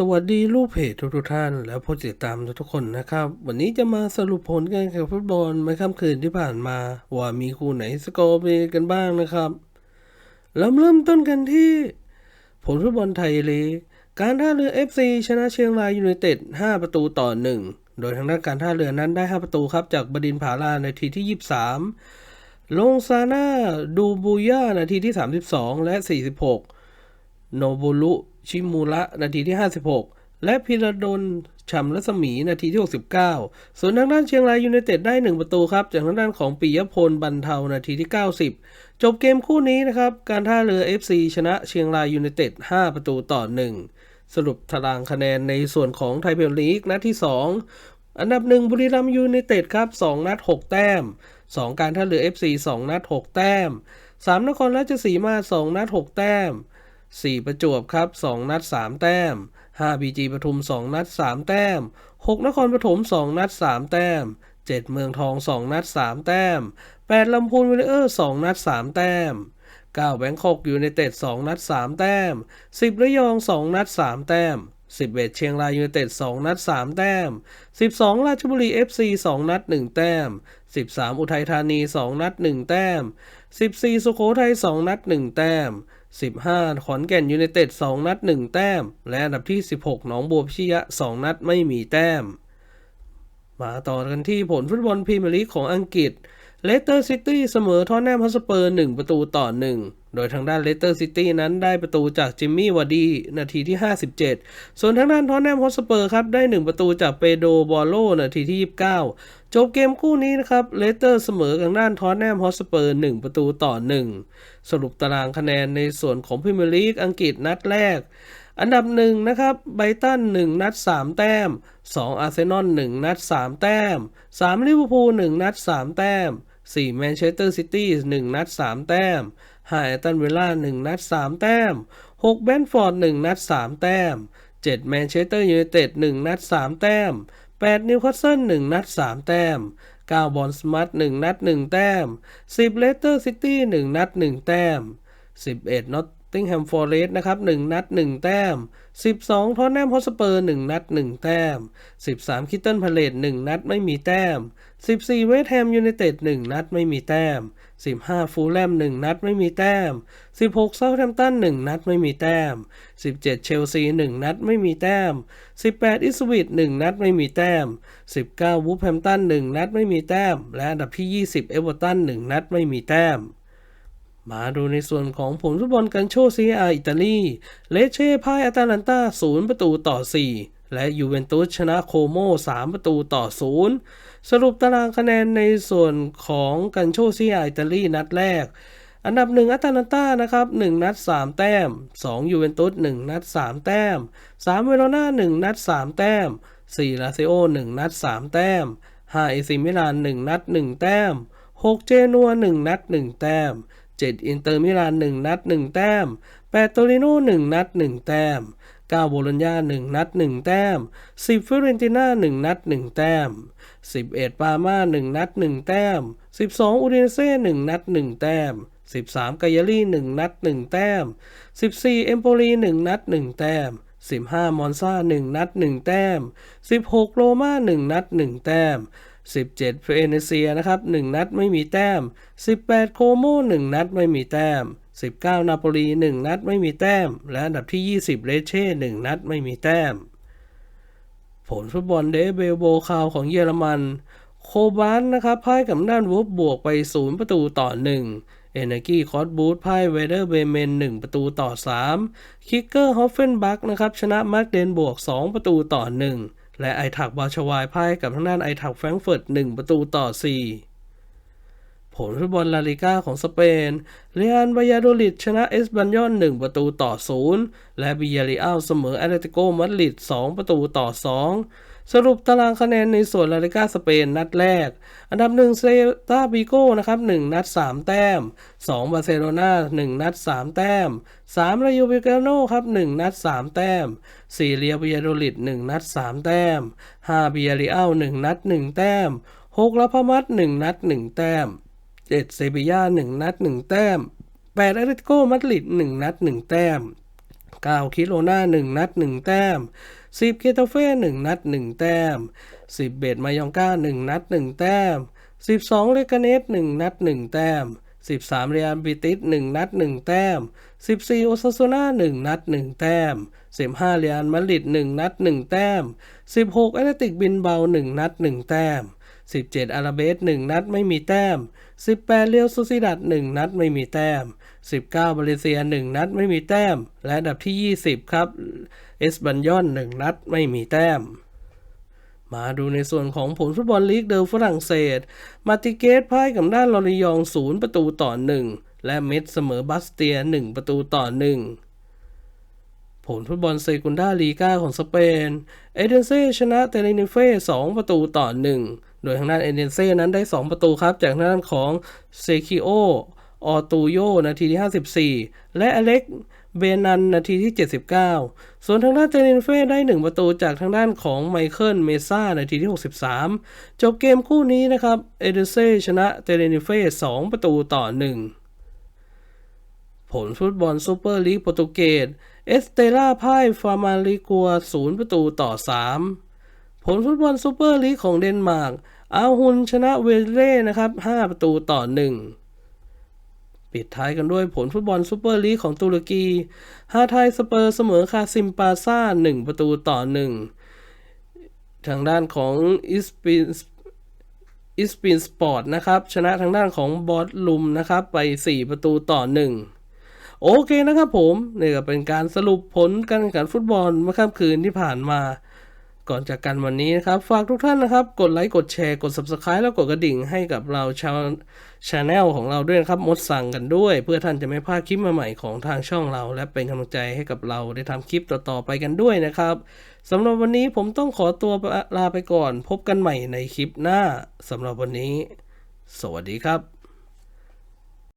สวัสดีลูกเพจทุกๆท่าน และผู้ติดตามทุกๆคนนะครับ วันนี้จะมาสรุปผลการแข่งฟุตบอลเมื่อค่ำคืนที่ผ่านมา ว่ามีคู่ไหนสกอร์เป็นกันบ้างนะครับเราเริ่มต้นกันที่ ผลฟุตบอลไทยลีกการท่าเรือ FC ชนะเชียงรายยูไนเต็ด 5 ประตูต่อ 1 โดยทางด้านการท่าเรือนั้นได้ 5 ประตูครับ จากบดินผาลาในทีที่ 23 ลงซาน่าดูบูย่านาทีที่ 32 และ 46 โนบุรุชิมูระนาทีที่ 56 และพิรดลชัมรัศมีนาทีที่ 69 ส่วนทางด้านเชียงรายยูไนเต็ดได้ 1 ประตูครับ จากทางด้านของปิยพลบันเทานาทีที่ 90 จบเกมคู่นี้นะครับ การท่าเรือ FC ชนะเชียงรายยูไนเต็ด 5 ประตูต่อ 1 สรุปตารางคะแนนในส่วนของไทยเพลลีกนัดที่ 2 อันดับหนึ่งบุรีรัมย์ยูไนเต็ดครับ 2 นัด 6 แต้ม 2 การท่าเรือ FC 2 นัด 6 แต้ม 3 นครราชสีมา 2 นัด 6 แต้ม 4 ประจวบครับ 2 นัด 3 แต้ม5บีจีปทุม 2 นัด 3 แต้ม 6 นครปฐม 2 นัด 3 แต้ม 7 เมืองทอง 2 นัด 3 แต้ม 8 ลำพูนวิลเลอร์ 2 นัด 3 แต้ม 9 แบงคอกยูไนเต็ด 2 นัด 3 แต้ม 10 ระยอง 2 นัด 3 แต้ม11 เชียงรายยูไนเต็ด 2 นัด 3 แต้ม 12 ราชบุรี FC 2 นัด 1 แต้ม 13 อุทัยธานี 2 นัด 1 แต้ม 14 สุโขทัย 2 นัด 1 แต้ม 15 ขอนแก่นยูไนเต็ด 2 นัด 1 แต้ม และอันดับที่ 16 หนองบัวพิชยะ 2 นัดไม่มีแต้ม มาต่อกันที่ผลฟุตบอลพรีเมียร์ลีกของอังกฤษเลสเตอร์ซิตี้เสมอทอตแนมฮอสเปอร์ 1 ประตูต่อ 1 โดยทางด้านเลสเตอร์ซิตี้นั้นได้ประตูจากจิมมี่วาร์ดีนาทีที่ 57 ส่วนทางด้านทอตแนมฮอสเปอร์ครับได้ 1 ประตูจากเปโดบอลโลนาทีที่ 29 จบเกมคู่นี้นะครับเลสเตอร์เสมอกับด้านทอตแนมฮอสเปอร์1 ประตูต่อ 1 สรุปตารางคะแนนในส่วนของพรีเมียร์ลีกอังกฤษนัดแรกอันดับหนึ่งนะครับไบตัน1 นัด 3 แต้ม 2 อาร์เซนอล1นัด 3 แต้ม 3 ลิเวอร์พูล1นัด 3 แต้ม 4 แมนเชสเตอร์ซิตี้1นัด 3 แต้ม 5แอตันเวลล่า1นัด 3 แต้ม 6 แบนฟอร์ด 1 นัด 3 แต้ม 7 แมนเชสเตอร์ยูไนเต็ด 1 นัด 3 แต้ม 8 นิวคาสเซิล 1 นัด 3 แต้ม 9 บอลสมัต1นัด 1 แต้ม 10 เลสเตอร์ซิตี้ 1 นัด 1 แต้ม 11 นอต ติงแฮมฟอร์เรสต์นะครับ1นัด 1 แต้ม 12ทอนแนมฮอสเปอร์1นัด 1 แต้ม 13 คิตเติลพาเลต1นัดไม่มีแต้ม 14 เวสต์แฮมยูไนเต็ด1นัดไม่มีแต้ม 15 ฟูลแลม1นัดไม่มีแต้ม 16เซาท์แฮมตัน1นัดไม่มีแต้ม 17 เชลซี1นัดไม่มีแต้ม 18 อิสวิต1นัดไม่มีแต้ม 19 วูฟแฮมตัน1นัดไม่มีแต้ม และอันดับที่ 20 เอเวอร์ตัน1นัดไม่มีแต้ม มาดูในส่วนของผลฟุตบอลกันโชซีอาอิตาลี เลเช่พ่ายอาตาลันตา0 ประตูต่อ 4 และยูเวนตุสชนะโคโม3ประตูต่อ 0 สรุปตารางคะแนนในส่วนของกันโชซีอาอิตาลีนัดแรก อันดับ 1อาตาลันตานะครับ 1 นัด 3 แต้ม 2ยูเวนตุส1นัด 3 แต้ม 3 เวโรนา1นัด 3 แต้ม 4 ลาซิโอ 1 นัด 3 แต้ม 5 เอซิมิลาน 1 นัด 1 แต้ม 6 เจนัว 1 นัด 1 แต้ม 7 อินเตอร์มิลาน1นัด 1 แต้ม8โตริโน่1นัด 1 แต้ม9โบโลญญา1นัด 1 แต้ม 10ฟิเรนติน่า1นัด 1 แต้ม 11 ปาม่า1นัด 1 แต้ม 12อูดินเซ่1นัด 1 แต้ม 13 กายาลี1นัด 1 แต้ม 14 เอมโปลี1นัด 1 แต้ม 15 มอนซา1นัด 1 แต้ม 16 โรม่า1นัด 1 แต้ม 17เฟเนเซียนะครับ 1 นัดไม่มีแต้ม 18 โคโม1นัดไม่มีแต้ม 19 นาโปลี 1 นัดไม่มีแต้ม และอันดับที่ 20 เลเช่ 1 นัดไม่มีแต้ม ผลฟุตบอลเดเบลโบคาวของเยอรมัน โคบานนะครับพ่ายกับด้านวูฟบวกไป 0 ประตูต่อ 1 เอเนกี้คอสบูธพ่ายเวเดอร์เบเมน 1 ประตูต่อ 3 คิกเกอร์ฮอฟเฟนบักนะครับชนะมาร์กเดนบวก 2 ประตูต่อ 1 และไอถักบาชวายพ่ายกับทางด้านไอถักแฟรงเฟิร์ต1ประตูต่อ 4 ผลฟุตบอลลาลิก้าของสเปน เรอัลบายาโดลิดชนะเอสบันยอน1ประตูต่อ 0 และบิยาริอัลเสมอแอตเลติโกมาดริด2ประตูต่อ 2 สรุปตารางคะแนนในส่วนลาลิกาสเปนนัดแรก อันดับ1เซตาบิโก้นะครับ1นัด 3 แต้ม 2 บาร์เซโลนา1นัด 3 แต้ม 3ราโยเบกาโนครับ1นัด 3 แต้ม 4เรียบิยาโดลิด1นัด 3 แต้ม5บิยาริอัล1นัด 1 แต้ม 6ลาพามัด1นัด 1 แต้ม 7 เซบีย่า1นัด 1 แต้ม 8แอตเลติโกมาดริด1นัด 1 แต้ม 9 คิโลนา1นัด 1 แต้ม10 เคตาเฟ่1นัด 1 แต้ม 10 เบดมายองก้า 1 นัด 1 แต้ม 12 เลกาเนส1นัด 1 แต้ม 13 เรียลบิติส1นัด 1 แต้ม 14 โอซาซูน่า 1 นัด 1 แต้ม 15 เรียลมาดริด 1 นัด 1 แต้ม 16 แอตเลติกบินเบา 1 นัด 1 แต้ม 17 อาราเบส 1 นัดไม่มีแต้ม 18เรียวซูซิดัด 1 นัดไม่มีแต้ม 19 บาเลเซีย 1 นัดไม่มีแต้ม และอันดับที่ 20 ครับ เอสบันยอน 1 นัดไม่มีแต้มมาดูในส่วนของผลฟุตบอลลีกเดิมฝรั่งเศส มาติเกตพ่ายกับด้านลอริยอง0ประตูต่อ1และเม็ดเสมอบัสเตีย1ประตูต่อ1ผลฟุตบอลเซกุนดาลีกาของสเปน เอเดนเซชนะเตเลนิเฟ่2ประตูต่อ1 โดยทางด้านเอเดนเซ่นั้นได้ 2 ประตูครับ จากทางด้านของเซคิโอ ออตูโย นาทีที่ 54 และอเล็กเบนัน นาทีที่ 79 ส่วนทางด้านเจนินเฟ่ได้ 1 ประตูจากทางด้านของไมเคิล เมซ่า นาทีที่ 63 จบเกมคู่นี้นะครับ เอเดนเซ่ชนะเตเลนิเฟ่2 ประตูต่อ 1 ผลฟุตบอลซูเปอร์ลีกโปรตุเกส เอสเตล่าพ่ายฟาร์มาลิกัว 0 ประตูต่อ 3 ผลฟุตบอลซูเปอร์ลีกของเดนมาร์กอาฮุนชนะเวเล่นะครับ 5 ประตูต่อ 1 ปิดท้ายกันด้วยผลฟุตบอลซูเปอร์ลีกของตุรกีฮาไทยสเปอร์เสมอคาซิมปาซ่า 1 ประตูต่อ 1 ทางด้านของอิสปินอิสปินสปอร์ตนะครับ ชนะทางด้านของบอสลุมนะครับ ไป 4 ประตูต่อ 1 โอเคนะครับผม นี่ก็เป็นการสรุปผลการแข่งขันฟุตบอลเมื่อค่ำคืนที่ผ่านมา ก่อนจากกันวันนี้นะครับ ฝากทุกท่านนะครับ กดไลค์ กดแชร์ กด Subscribe แล้วกดกระดิ่งให้กับเราชาวชาแนลของเราด้วยนะครับมดสั่งกันด้วย เพื่อท่านจะไม่พลาดคลิปใหม่ๆของทางช่องเรา และเป็นกำลังใจให้กับเราได้ทำคลิปต่อๆไปกันด้วยนะครับสำหรับวันนี้ผมต้องขอตัวลาไปก่อน พบกันใหม่ในคลิปหน้าสำหรับวันนี้ สวัสดีครับ